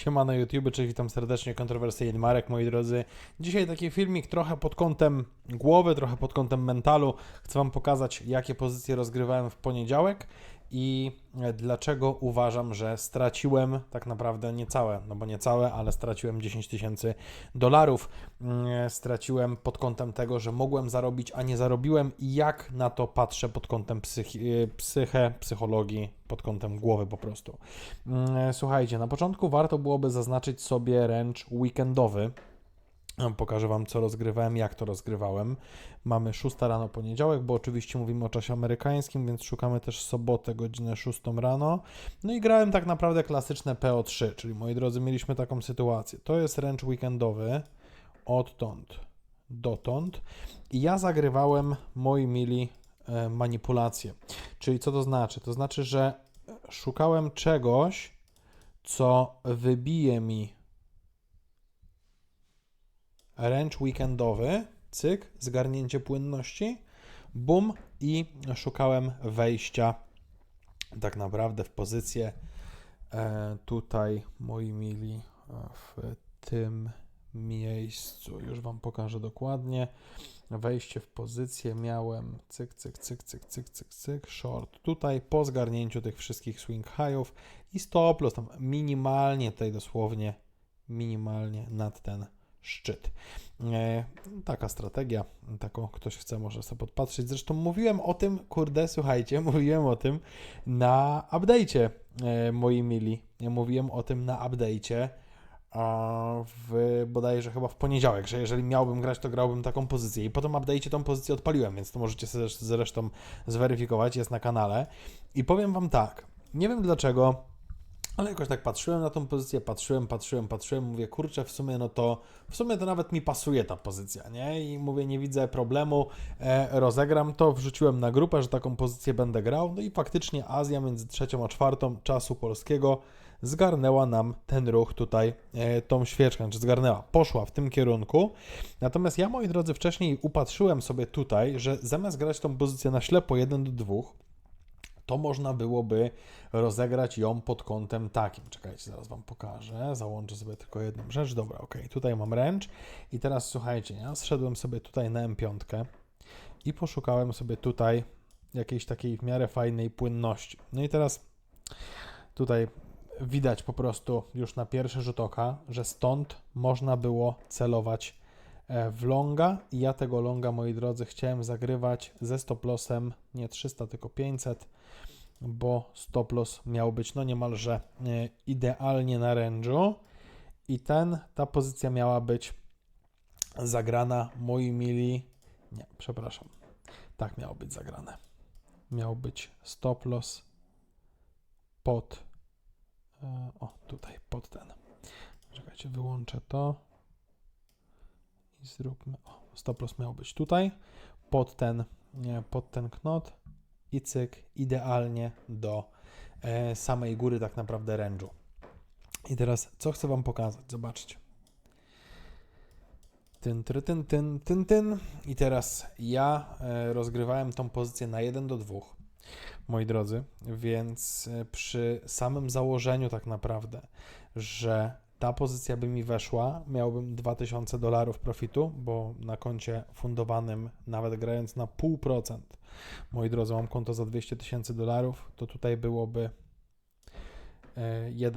Siema na YouTube, cześć, witam serdecznie, kontrowersyjny Marek, moi drodzy. Dzisiaj taki filmik trochę pod kątem głowy, trochę pod kątem mentalu. Chcę Wam pokazać, jakie pozycje rozgrywałem w poniedziałek i dlaczego uważam, że straciłem tak naprawdę niecałe, no bo niecałe, ale straciłem 10 tysięcy dolarów. Mm, Straciłem pod kątem tego, że mogłem zarobić, a nie zarobiłem i jak na to patrzę pod kątem psychi- psyche, psychologii, pod kątem głowy po prostu. Mm, Słuchajcie, na początku warto byłoby zaznaczyć sobie ręcz weekendowy. Pokażę Wam, co rozgrywałem, jak to rozgrywałem. Mamy 6 rano poniedziałek, bo oczywiście mówimy o czasie amerykańskim, więc szukamy też sobotę, godzinę 6 rano. No i grałem tak naprawdę klasyczne PO3, czyli moi drodzy, mieliśmy taką sytuację. To jest ręcz weekendowy, odtąd dotąd. I ja zagrywałem, moi mili, e, manipulacje. Czyli co to znaczy? To znaczy, że szukałem czegoś, co wybije mi ręcz weekendowy, cyk, zgarnięcie płynności, bum i szukałem wejścia tak naprawdę w pozycję e, tutaj, moi mili, e, w tym miejscu. Już Wam pokażę dokładnie. Wejście w pozycję miałem cyk, cyk, cyk, cyk, cyk, cyk, cyk, short. Tutaj po zgarnięciu tych wszystkich swing high'ów i stop loss tam minimalnie, tutaj dosłownie minimalnie nad ten szczyt. E, taka strategia, taką ktoś chce może sobie podpatrzeć. Zresztą mówiłem o tym, kurde, słuchajcie, mówiłem o tym na update'cie, e, moi mili. Ja mówiłem o tym na update'cie w bodajże chyba w poniedziałek, że jeżeli miałbym grać, to grałbym taką pozycję. I po tym update'cie tą pozycję odpaliłem, więc to możecie sobie zresztą zweryfikować, jest na kanale. I powiem Wam tak, nie wiem dlaczego, ale jakoś tak patrzyłem na tą pozycję, patrzyłem, patrzyłem, patrzyłem, mówię, kurczę, w sumie no to, w sumie to nawet mi pasuje ta pozycja, nie? I mówię, nie widzę problemu, e, rozegram to, wrzuciłem na grupę, że taką pozycję będę grał, no i faktycznie Azja między trzecią a czwartą czasu polskiego zgarnęła nam ten ruch tutaj, e, tą świeczkę, czy zgarnęła, poszła w tym kierunku. Natomiast ja, moi drodzy, wcześniej upatrzyłem sobie tutaj, że zamiast grać tą pozycję na ślepo 1 do 2, to można byłoby rozegrać ją pod kątem takim. Czekajcie, zaraz Wam pokażę. Załączę sobie tylko jedną rzecz. Dobra, ok. Tutaj mam ręcz i teraz słuchajcie, ja zszedłem sobie tutaj na M5 i poszukałem sobie tutaj jakiejś takiej w miarę fajnej płynności. No i teraz tutaj widać po prostu już na pierwszy rzut oka, że stąd można było celować w longa i ja tego longa, moi drodzy, chciałem zagrywać ze stop lossem nie 300, tylko 500, bo stop loss miał być no niemalże e, idealnie na rężu i ten, ta pozycja miała być zagrana, moi mili, nie, przepraszam, tak miało być zagrane. Miał być stop loss pod E, o, tutaj, pod ten. Czekajcie, wyłączę to. I zróbmy. O, stop loss miał być tutaj. Pod ten, pod ten knot. I cyk, idealnie do e, samej góry, tak naprawdę rężu. I teraz, co chcę Wam pokazać? Zobaczcie. Tyn, tyn, tyn, tyn, tyn, tyn. I teraz ja e, rozgrywałem tą pozycję na 1 do 2 moi drodzy, więc e, przy samym założeniu tak naprawdę, że ta pozycja by mi weszła, miałbym 2000 dolarów profitu, bo na koncie fundowanym, nawet grając na 0,5%, moi drodzy, mam konto za 200 tysięcy dolarów, to tutaj byłoby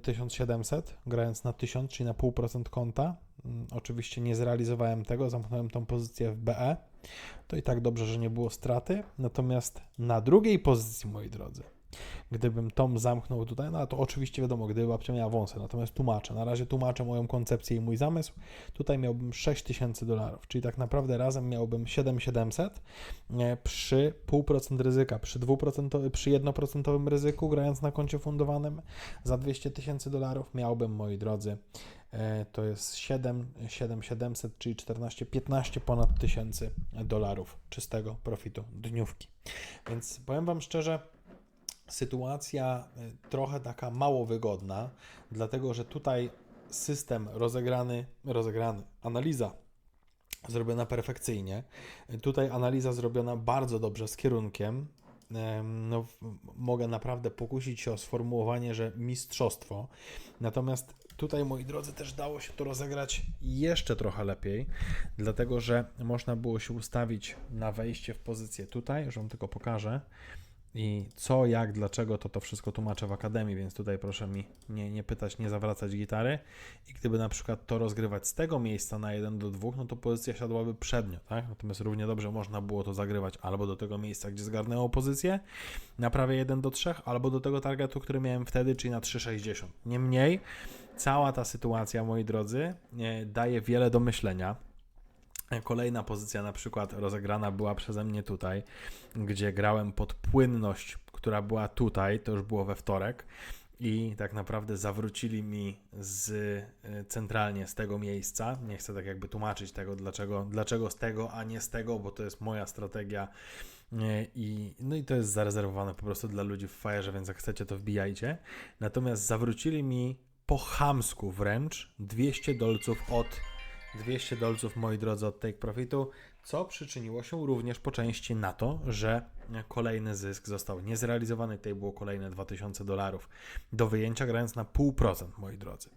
1700, grając na 1000, czyli na 0,5% konta. Mm, Oczywiście nie zrealizowałem tego, zamknąłem tą pozycję w BE. To i tak dobrze, że nie było straty. Natomiast na drugiej pozycji, moi drodzy, gdybym Tom zamknął tutaj, no to oczywiście wiadomo, gdyby babcia miała wąsy, natomiast tłumaczę, na razie tłumaczę moją koncepcję i mój zamysł, tutaj miałbym 6000 dolarów, czyli tak naprawdę razem miałbym 7700 e, przy 0,5% ryzyka, przy 2%, przy 1% ryzyku, grając na koncie fundowanym za 200 tysięcy dolarów miałbym, moi drodzy, e, to jest 7, 7700, czyli 14, 15 ponad tysięcy dolarów czystego profitu dniówki. Więc powiem Wam szczerze, sytuacja y, trochę taka mało wygodna, dlatego że tutaj system rozegrany, rozegrany, analiza zrobiona perfekcyjnie. Tutaj analiza zrobiona bardzo dobrze z kierunkiem. em, no, mogę naprawdę pokusić się o sformułowanie, że mistrzostwo. Natomiast tutaj, moi drodzy, też dało się to rozegrać jeszcze trochę lepiej, dlatego że można było się ustawić na wejście w pozycję tutaj, już wam tylko pokażę. I co, jak, dlaczego, to to wszystko tłumaczę w akademii, więc tutaj proszę mi nie, nie pytać, nie zawracać gitary. I gdyby na przykład to rozgrywać z tego miejsca na 1 do 2, no to pozycja siadłaby przednio, tak? Natomiast równie dobrze można było to zagrywać albo do tego miejsca, gdzie zgarnęło pozycję, na prawie 1 do 3, albo do tego targetu, który miałem wtedy, czyli na 3,60. Niemniej, cała ta sytuacja, moi drodzy, e, daje wiele do myślenia. Kolejna pozycja, na przykład rozegrana była przeze mnie tutaj, gdzie grałem pod płynność, która była tutaj, to już było we wtorek. I tak naprawdę zawrócili mi z y, centralnie z tego miejsca. Nie chcę tak jakby tłumaczyć tego, dlaczego, dlaczego z tego, a nie z tego, bo to jest moja strategia. I, no i to jest zarezerwowane po prostu dla ludzi w Fire'ze, więc jak chcecie, to wbijajcie. Natomiast zawrócili mi po chamsku wręcz 200 dolców od 200 dolców, moi drodzy, od Take Profitu, co przyczyniło się również po części na to, że kolejny zysk został niezrealizowany. Tutaj było kolejne 2000 dolarów do wyjęcia, grając na 0,5%, moi drodzy.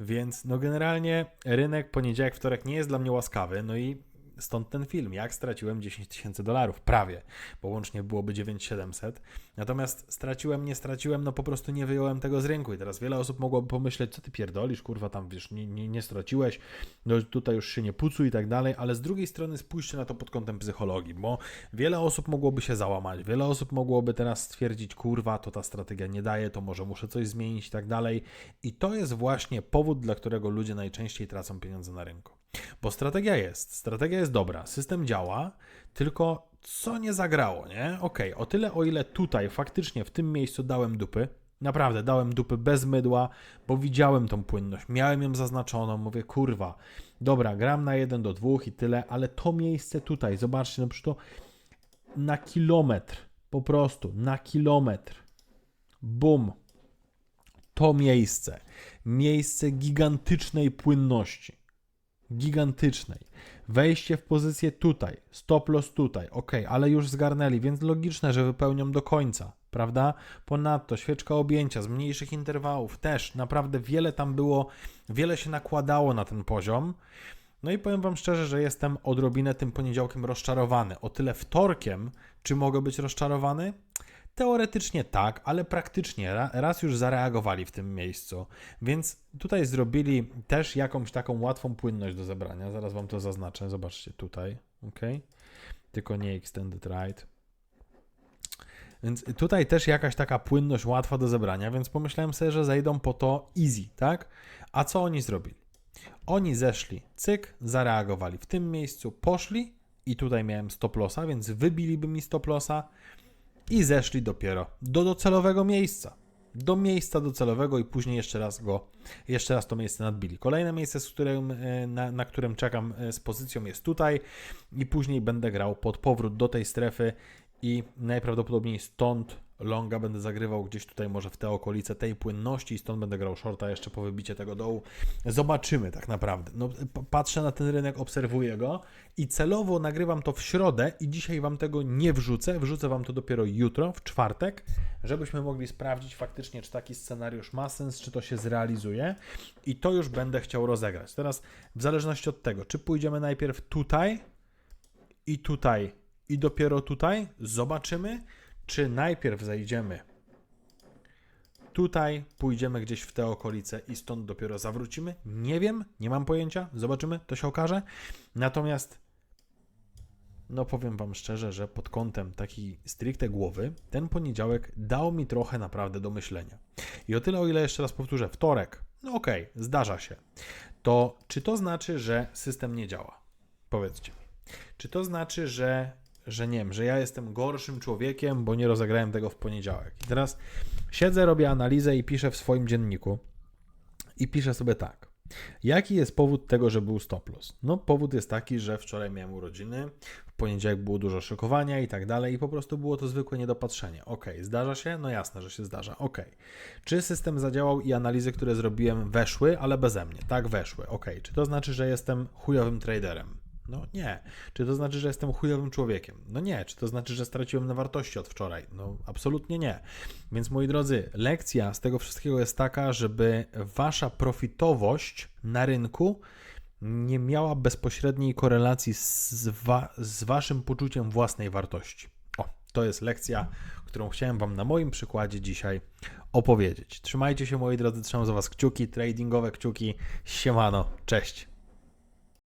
Więc no generalnie rynek poniedziałek, wtorek nie jest dla mnie łaskawy, no i stąd ten film, jak straciłem 10 tysięcy dolarów, prawie, bo łącznie byłoby 9700. Natomiast straciłem, nie straciłem, no po prostu nie wyjąłem tego z rynku i teraz wiele osób mogłoby pomyśleć, co ty pierdolisz, kurwa, tam wiesz, nie, nie, nie straciłeś, no tutaj już się nie pucuj i tak dalej, ale z drugiej strony spójrzcie na to pod kątem psychologii, bo wiele osób mogłoby się załamać, wiele osób mogłoby teraz stwierdzić, kurwa, to ta strategia nie daje, to może muszę coś zmienić i tak dalej i to jest właśnie powód, dla którego ludzie najczęściej tracą pieniądze na rynku. Bo strategia jest, strategia jest dobra, system działa, tylko co nie zagrało, nie? Okej, o tyle o ile tutaj faktycznie w tym miejscu dałem dupy, naprawdę dałem dupy bez mydła, bo widziałem tą płynność, miałem ją zaznaczoną, mówię, kurwa, dobra, gram na 1 do 2 i tyle, ale to miejsce tutaj, zobaczcie, no przecież to na kilometr, po prostu, na kilometr, bum, to miejsce, miejsce gigantycznej płynności gigantycznej. Wejście w pozycję tutaj, stop loss tutaj, ok, ale już zgarnęli, więc logiczne, że wypełnią do końca, prawda? Ponadto świeczka objęcia z mniejszych interwałów też, naprawdę wiele tam było, wiele się nakładało na ten poziom. No i powiem Wam szczerze, że jestem odrobinę tym poniedziałkiem rozczarowany. O tyle wtorkiem, czy mogę być rozczarowany? Teoretycznie tak, ale praktycznie ra- raz już zareagowali w tym miejscu, więc tutaj zrobili też jakąś taką łatwą płynność do zebrania. Zaraz Wam to zaznaczę. Zobaczcie tutaj, ok? Tylko nie extended right. Więc tutaj też jakaś taka płynność łatwa do zebrania, więc pomyślałem sobie, że zejdą po to easy, tak? A co oni zrobili? Oni zeszli, cyk, zareagowali w tym miejscu, poszli i tutaj miałem stop lossa, więc wybiliby mi stop lossa i zeszli dopiero do docelowego miejsca. Do miejsca docelowego i później jeszcze raz go, jeszcze raz to miejsce nadbili. Kolejne miejsce, z którym, e, na, na którym czekam e, z pozycją jest tutaj i później będę grał pod powrót do tej strefy i najprawdopodobniej stąd longa będę zagrywał gdzieś tutaj może w te okolice tej płynności i stąd będę grał shorta jeszcze po wybicie tego dołu. Zobaczymy tak naprawdę. No, patrzę na ten rynek, obserwuję go i celowo nagrywam to w środę i dzisiaj Wam tego nie wrzucę. Wrzucę Wam to dopiero jutro, w czwartek, żebyśmy mogli sprawdzić faktycznie, czy taki scenariusz ma sens, czy to się zrealizuje i to już będę chciał rozegrać. Teraz w zależności od tego, czy pójdziemy najpierw tutaj i tutaj i dopiero tutaj, zobaczymy, czy najpierw zejdziemy tutaj, pójdziemy gdzieś w te okolice i stąd dopiero zawrócimy. Nie wiem, nie mam pojęcia, zobaczymy, to się okaże. Natomiast no powiem Wam szczerze, że pod kątem takiej stricte głowy, ten poniedziałek dał mi trochę naprawdę do myślenia. I o tyle, o ile jeszcze raz powtórzę, wtorek, no okej, zdarza się, to czy to znaczy, że system nie działa? Powiedzcie mi. Czy to znaczy, że, że nie wiem, że ja jestem gorszym człowiekiem, bo nie rozegrałem tego w poniedziałek? I teraz siedzę, robię analizę i piszę w swoim dzienniku i piszę sobie tak. Jaki jest powód tego, że był stop loss? No, powód jest taki, że wczoraj miałem urodziny, w poniedziałek było dużo szykowania i tak dalej, i po prostu było to zwykłe niedopatrzenie. Ok, zdarza się? No jasne, że się zdarza. Ok. Czy system zadziałał i analizy, które zrobiłem, weszły, ale beze mnie? Tak, weszły. Ok. Czy to znaczy, że jestem chujowym traderem? No nie. Czy to znaczy, że jestem chujowym człowiekiem? No nie. Czy to znaczy, że straciłem na wartości od wczoraj? No absolutnie nie. Więc moi drodzy, lekcja z tego wszystkiego jest taka, żeby wasza profitowość na rynku nie miała bezpośredniej korelacji z, wa- z waszym poczuciem własnej wartości. O, to jest lekcja, którą chciałem wam na moim przykładzie dzisiaj opowiedzieć. Trzymajcie się moi drodzy, trzymam za was kciuki, tradingowe kciuki. Siemano, cześć.